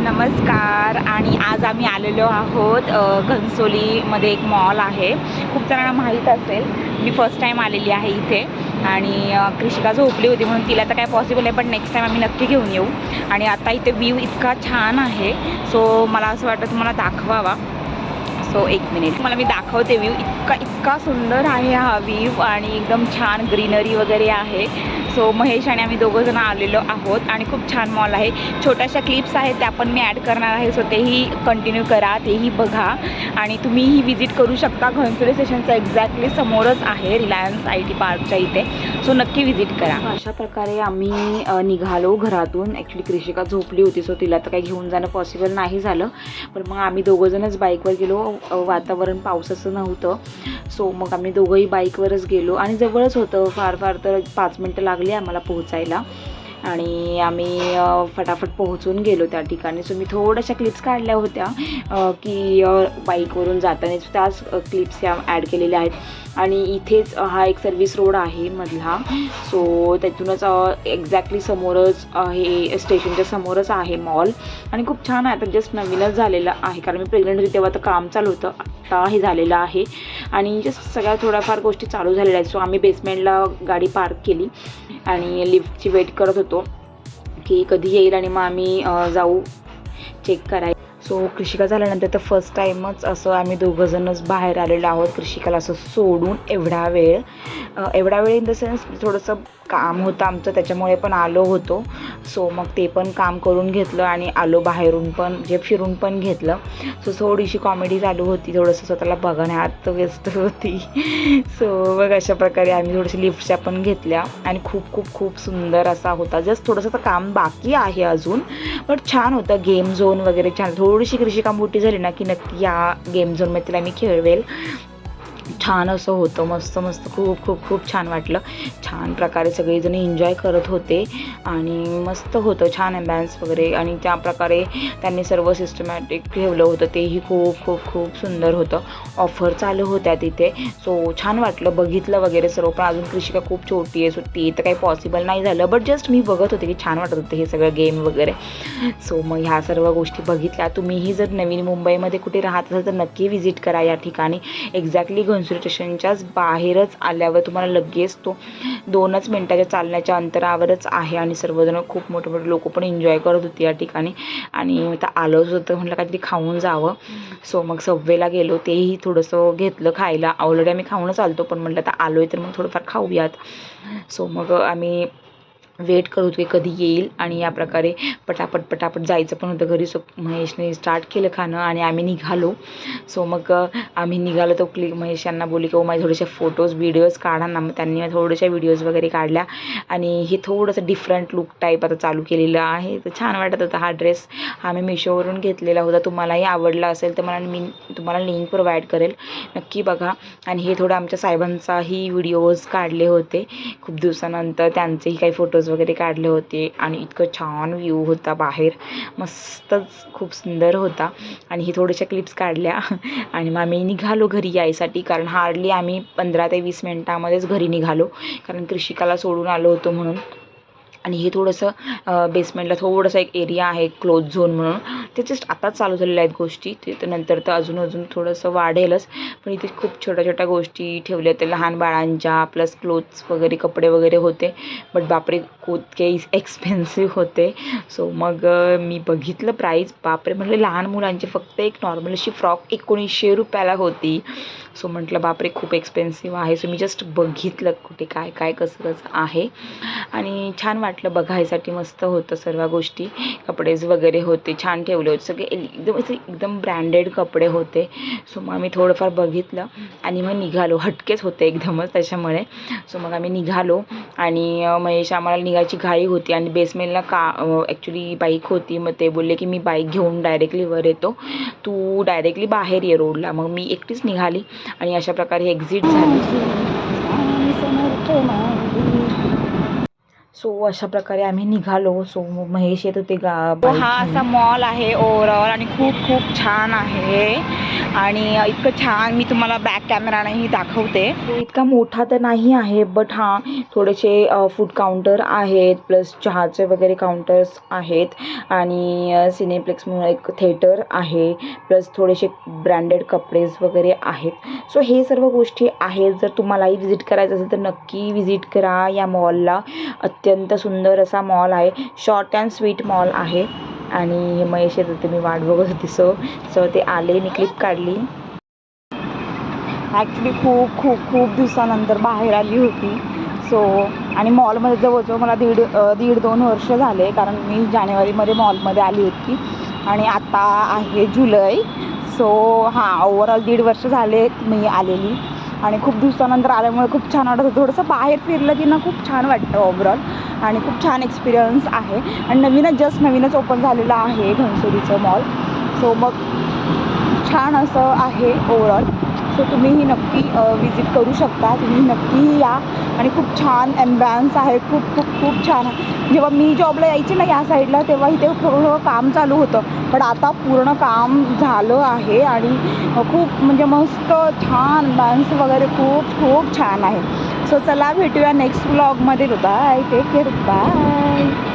नमस्कार. आणि आज आम्ही आलेलो आहोत घनसोलीमध्ये एक मॉल आहे. खूप जणांना माहीत असेल मी फर्स्ट टाईम आलेली आहे इथे. आणि कृषिका झोपली होती म्हणून तिला तर काय पॉसिबल आहे पण नेक्स्ट टाईम आम्ही नक्की घेऊन येऊ. आणि आता इथे व्ह्यू इतका छान आहे. सो मला असं वाटतं तुम्हाला दाखवावा. सो एक मिनिट मला मी दाखवते व्ह्यू इतका इतका सुंदर आहे हा व्ह्यू आणि एकदम छान ग्रीनरी वगैरे आहे. सो महेश आणि आम्ही दोघंजणं आलेलो आहोत आणि खूप छान मॉल आहे. छोट्याशा क्लिप्स आहेत त्या पण मी ॲड करणार आहे. सो तेही कंटिन्यू करा तेही बघा. आणि तुम्हीही व्हिजिट करू शकता. घनसोली स्टेशनच्या एक्झॅक्टली समोरच आहे रिलायन्स आय टी पार्कच्या इथे. सो नक्की व्हिजिट करा. अशा प्रकारे आम्ही निघालो घरातून. ॲक्च्युली कृषिका झोपली होती सो तिला तर काही घेऊन जाणं पॉसिबल नाही झालं. पण मग आम्ही दोघंजणच बाईकवर गेलो. वातावरण पावसाचं नव्हतं. सो मग आम्ही दोघंही बाईकवरच गेलो. आणि जवळच होतं. फार फार तर पाच मिनटं लागलं आम्हाला पोहोचायला. आणि आम्ही फटाफट पोहोचून गेलो त्या ठिकाणी. सो मी थोड्याशा क्लिप्स काढल्या होत्या की बाईकवरून जातानाच त्याच क्लिप्स या ॲड केलेल्या आहेत. आणि इथेच हा एक सर्व्हिस रोड आहे मधला. सो त्यातूनच एक्झॅक्टली समोरच हे स्टेशनच्या समोरच आहे मॉल आणि खूप छान आहे. आता जस्ट नवीनच झालेलं आहे. कारण मी प्रेग्नंट होती तेव्हा तर काम चालू होतं. आत्ता हे झालेलं आहे. आणि जस्ट सगळ्या थोड्याफार गोष्टी चालू झालेल्या आहेत. सो आम्ही बेसमेंटला गाडी पार्क केली. आणि लिफ्टची वेट करत होतो. की कधी येईल आणि मग आम्ही जाऊ चेक कराय सो कृषिका झाल्यानंतर तर फर्स्ट टाईमच असं आम्ही दोघंजणच बाहेर आलेलो आहोत कृषिकाला असं सोडून एवढा वेळ. एवढा वेळ इन द सेन्स थोडंसं काम होतं. आमचं त्याच्यामुळे पण आलो होतो. सो मग ते पण काम करून घेतलं आणि आलो बाहेरून पण जे फिरून पण घेतलं. सो थोडीशी कॉमेडी चालू होती. थोडंसं स्वतःला बघण्यात व्यस्त होती. सो मग अशा प्रकारे आम्ही थोडीशी लिफ्टच्या पण घेतल्या. आणि खूप खूप खूप सुंदर असा होता. जस्ट थोडंसं तर काम बाकी आहे अजून. बट छान होतं. गेम झोन वगैरे छान. थोडीशी कृषिका मोठी झाली ना की नक्की या गेम झोनमध्ये तिला मी खेळवेल. छान असं होतं मस्त मस्त खूप खूप खूप छान वाटलं. छान प्रकारे सगळेजण एन्जॉय करत होते आणि मस्त होतं छान ॲम्बॅन्स वगैरे. आणि त्या प्रकारे त्यांनी सर्व सिस्टमॅटिक ठेवलं होतं तेही खूप खूप खूप सुंदर होतं. ऑफर चालू होत्या तिथे. सो छान वाटलं. बघितलं वगैरे सर्व पण अजून कृषिका खूप छोटी आहे सो ते तर काही पॉसिबल नाही झालं. बट जस्ट मी बघत होते की छान वाटत होते हे सगळं गेम वगैरे. सो मग ह्या सर्व गोष्टी बघितल्या. तुम्हीही जर नवीन मुंबईमध्ये कुठे राहत असाल तर नक्की व्हिजिट करा या ठिकाणी. एक्झॅक्टली घनसोली स्टेशनच्याच बाहेरच आल्यावर तुम्हाला लगेच तो दोनच मिनटाच्या चालण्याच्या अंतरावरच आहे. आणि सर्वजण खूप मोठे मोठे लोक पण एन्जॉय करत होते या ठिकाणी. आणि आता आलोच होतं म्हटलं काहीतरी खाऊन जावं. सो मग सव्वेला गेलो. तेही थोडंसं घेतलं खायला. ऑलरेडी आम्ही खाऊनच आलतो पण म्हटलं आता आलो आहे तर मग थोडंफार खाऊयात. सो मग आम्ही वेट करत होते कधी येईल आणि या प्रकारे पटापट पटापट जायचं पण होतं. घरी सो महेशने स्टार्ट केलं खाणं आणि आम्ही निघालो. सो मग आम्ही निघालो तो क्लिक महेश यांना बोलली की ओ माझे थोडेसे फोटोज व्हिडिओज काढा ना. मग त्यांनी थोड्याशा व्हिडिओज वगैरे काढल्या. आणि हे थोडंसं डिफरंट लुक टाईप आता चालू केलेलं आहे. तर छान वाटत होता हा ड्रेस हा मी मिशोवरून घेतलेला होता. तुम्हालाही आवडला असेल तर मला मी तुम्हाला लिंक प्रोव्हाइड करेल. नक्की बघा. आणि हे थोडं आमच्या साहेबांचाही व्हिडिओज काढले होते. खूप दिवसानंतर त्यांचेही काही फोटोज वगैरे काढले होते आणि इतकं छान व्ह्यू होता बाहेर. मस्तच खूप सुंदर होता. आणि हे थोड्याशा क्लिप्स काढल्या. आणि मग आम्ही निघालो घरी यायसाठी कारण हार्डली आम्ही पंधरा ते वीस मिनटामध्येच घरी निघालो. कारण कृषिकाला सोडून आलो होतो म्हणून. आणि हे थोडंसं बेसमेंटला थोडंसं एक एरिया आहे क्लोज झोन म्हणून. ते जस्ट आताच चालू झालेल्या आहेत गोष्टी. ते तर नंतर तर अजून अजून थोडंसं वाढेलच. पण इथे खूप छोट्या छोट्या गोष्टी ठेवल्या होत्या. लहान बाळांच्या प्लस क्लोथ्स वगैरे कपडे वगैरे होते. बट बापरे खूप एक्सपेन्सिव्ह होते. सो मग मी बघितलं प्राईस बापरे म्हटलं लहान मुलांची फक्त एक नॉर्मल अशी फ्रॉक एकोणीसशे रुपयाला होती. सो म्हटलं बापरे खूप एक्सपेन्सिव्ह आहे. सो मी जस्ट बघितलं कुठे काय काय कसं कसं आहे. आणि छान वाटलं. बघायसाठी मस्त होतं सर्व गोष्टी. कपडेज वगैरे होते छान ठेवले होते. सगळे एकदम असे एकदम ब्रँडेड कपडे होते. सो मग आम्ही थोडंफार बघितलं आणि मग निघालो. हटकेच होते एकदमच त्याच्यामुळे. सो मग आम्ही निघालो आणि महेश आम्हाला निघायची घाई होती आणि बेसमेलला का ॲक्च्युली बाईक होती. मग ते बोलले की मी बाईक घेऊन डायरेक्टली वर येतो. तू डायरेक्टली बाहेर ये रोडला मग मी एकटीच निघाली आणि अशा प्रकारे एक्झिट झाली. सो अशा प्रकारे आम्ही निघालो. सो महेश येत होते गा हा. असा मॉल आहे ओव्हरऑल आणि खूप खूप छान आहे. आणि इतकं छान मी तुम्हाला बॅक कॅमेरानेही दाखवते. तो इतका मोठा तर नाही आहे बट हां थोडेसे फूड काउंटर आहेत प्लस चहाचे वगैरे काउंटर्स आहेत. आणि सिनेप्लेक्स म्हणून एक थिएटर आहे प्लस थोडेसे ब्रँडेड कपडेज वगैरे आहेत. सो हे सर्व गोष्टी आहेत. जर तुम्हालाही व्हिजिट करायचं असेल तर नक्की व्हिजिट करा या मॉलला अत्यंत सुंदर असा मॉल आहे. शॉर्ट अँड स्वीट मॉल आहे. आणि महेश येत होते मी वाट बघत होती सो सो ते आले मी क्लिप काढली. ॲक्च्युली खूप खूप खूप दिवसानंतर बाहेर आली होती. सो आणि मॉलमध्ये जवळजवळ मला दीड दीड दोन वर्ष झाले कारण मी जानेवारीमध्ये मॉलमध्ये आली होती. आणि आता आहे जुलै. सो हां ओवरऑल दीड वर्ष झाले मी आलेली. आणि खूप दिवसानंतर आल्यामुळे खूप छान वाटत होतं. थोडंसं बाहेर फिरलं की ना खूप छान वाटतं ओव्हरऑल आणि खूप छान एक्सपिरियन्स आहे. आणि नवीनच जस्ट नवीनच ओपन झालेलं आहे घनसोलीचं मॉल सो मग छान असं आहे ओवरऑल सो तुम्हीही नक्की विजिट करू शकता. तुम्ही नक्की या. आणि खूप छान ॲम्बॅन्स आहे. खूप खूप खूप छान आहे. जेव्हा मी जॉबला यायची ना या साईडला तेव्हा इथे थोडं काम चालू होतं. पण आता पूर्ण काम झालं आहे आणि खूप म्हणजे मस्त छान डान्स वगैरे खूप खूप छान आहे. सो चला भेटूया नेक्स्ट व्लॉगमध्ये आय टेक केअर बाय